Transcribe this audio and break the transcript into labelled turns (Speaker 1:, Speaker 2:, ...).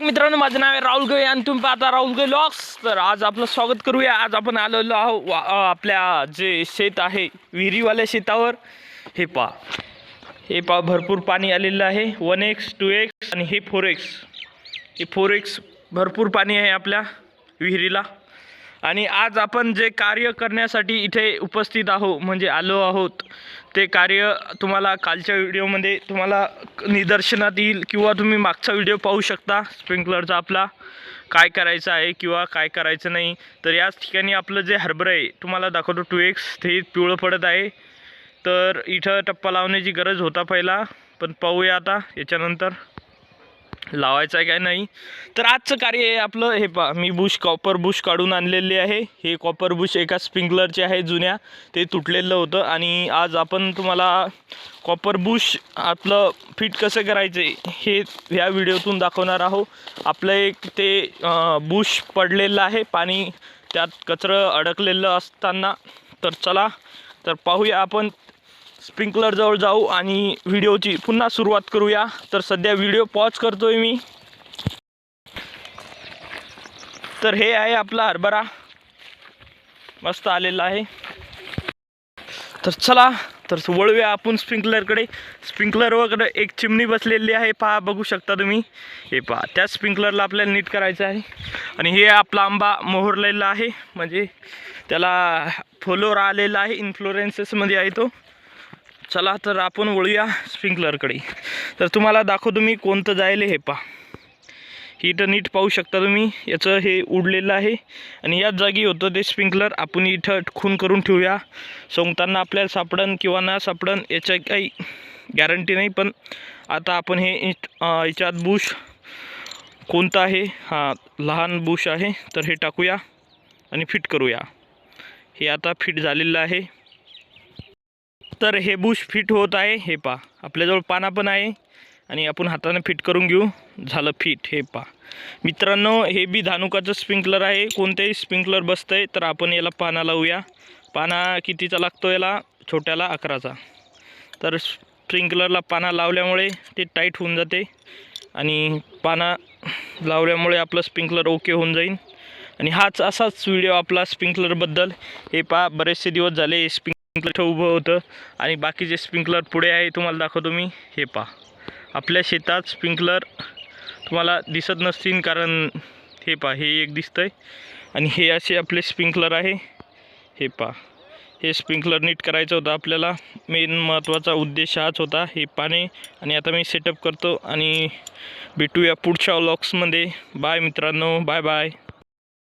Speaker 1: मित्रांनो माझं नाव आहे राहुल गवे आणि तुम्ही पाहता राहुल गवे लॉक्स तर आज आपलं स्वागत करूया. आज आपण आलेलो आहो आपल्या जे शेत आहे विहिरीवाल्या शेतावर. हे पा हे पा भरपूर पाणी आलेलं आहे. वन एक्स टू एक्स आणि हे फोर एक्स हे फोर एक्स भरपूर पाणी आहे आपल्या विहिरीला. आणि आज आपण जे कार्य करण्यासाठी इथे उपस्थित आहो म्हणजे आलो आहोत ते कार्य तुम्हाला कालच्या व्हिडिओमध्ये तुम्हाला निदर्शनात येईल किंवा तुम्ही मागचा व्हिडिओ पाहू शकता स्प्रिंकलरचा आपला. काय करायचं आहे किंवा काय करायचं नाही तर याच ठिकाणी आपलं जे हरभरं आहे तुम्हाला दाखवतो टू एक्स ते पिवळं पडत आहे. तर इथं टप्पा लावण्याची गरज होता पहिला पण पाहूया आता याच्यानंतर. लावायचं आहे काय नाही. तर आजचं कार्य आहे आपलं हे पा मी बुश कॉपर बुश काढून आणलेले आहे. हे कॉपर बुश एका स्प्रिंकलरचे आहे जुन्या. ते तुटलेलं होतं आणि आज आपण तुम्हाला कॉपर बुश आपलं फिट कसं करायचं हे ह्या व्हिडिओतून दाखवणार आहोत. आपलं एक ते बुश पडलेलं आहे पाणी त्यात कचरं अडकलेलं असताना. तर चला तर पाहूया आपण स्प्रिंकलरजवळ जाऊ आणि व्हिडिओची पुन्हा सुरुवात करूया. तर सध्या व्हिडिओ पॉज आहे मी. तर हे आहे आपला हरभरा. मस्त आलेला आहे. तर चला तर वळूया आपण स्प्रिंकलरकडे. स्प्रिंकलर वगैरे एक चिमणी बसलेली आहे. पहा बघू शकता तुम्ही. हे पहा त्या स्प्रिंकलरला आपल्याला नीट करायचं आहे. आणि हे आपला आंबा मोहरलेला आहे. म्हणजे त्याला फॉलोर आलेला आहे. इन्फ्लोरेन्सेसमध्ये आहे तो. चला तर आपण वळूया स्प्रिंकलरकडे. तर तुम्हाला दाखवतो मी कोणतं जायले हे पहा. ही इथं नीट पाहू शकता तुम्ही याचं हे उडलेलं आहे. आणि याच जागी होतं ते स्प्रिंकलर आपण इथं खून करून ठेवूया. सोंगताना आपल्याला सापडन किंवा ना सापडन याच्या काही गॅरंटी नाही पण आता आपण हे याच्यात बुश कोणतं आहे? हा लहान बुश आहे. तर हे टाकूया आणि फिट करूया. हे आता फिट झालेलं आहे. तर हे बुश फिट होत आहे. हे पा आपल्याजवळ पाना पण आहे आणि आपण हाताने फिट करून घेऊ. झालं फिट हे पा मित्रांनो हे बी धानुकाचं स्प्रिंकलर आहे. कोणतेही स्प्रिंकलर बसतं आहे तर आपण याला पाना लावूया. पाना कितीचा लागतो याला? छोट्याला अकराचा. तर स्प्रिंकलरला पाना लावल्यामुळे ते टाईट होऊन जाते आणि पाना लावल्यामुळे आपलं स्प्रिंकलर ओके होऊन जाईल. आणि हाच असाच व्हिडिओ आपला स्प्रिंकलरबद्दल हे पा बरेचसे दिवस झाले स्प्रिंकलर उभं होतं. आणि बाकीचे स्प्रिंकलर पुढे आहे तुम्हाला दाखवतो मी. हे पा आपल्या शेतात स्प्रिंकलर तुम्हाला दिसत नसतील कारण हे पा हे एक दिसतं आहे आणि हे असे आपले स्प्रिंकलर आहे. हे पा हे स्प्रिंकलर नीट करायचं होतं आपल्याला. मेन महत्त्वाचा उद्देश हाच होता हे पाणी. आणि आता मी सेटअप करतो. आणि भेटूया पुढच्या व्लॉग्समध्ये बाय मित्रांनो. Bye bye